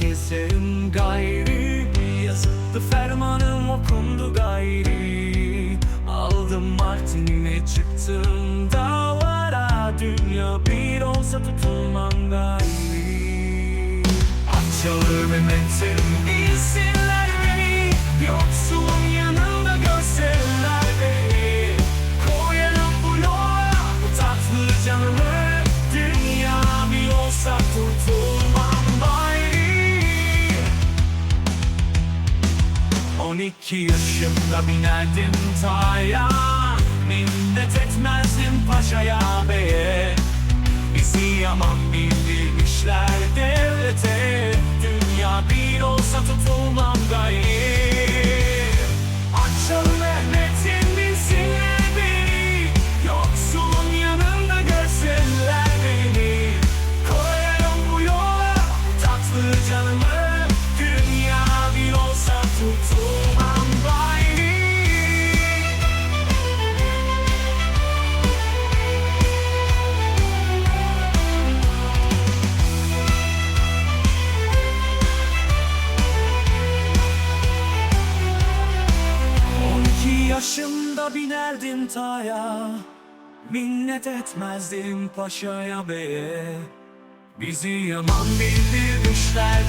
gezerim gayri. Yazıttı fermanım okundu gayri. Aldım Martin'ime çıktım dağlara. Dünya bir olsa tutulmam gayri. Akçalı ve 12 yaşımda binerdim taya. Minnet etmezdim paşaya beye. Bizi yaman bildirmişler devlete Dünya bir olsa tutulmam iki yaşımda binerdim taya Minnet etmezdim paşaya beye. Bizi yaman bildirmişler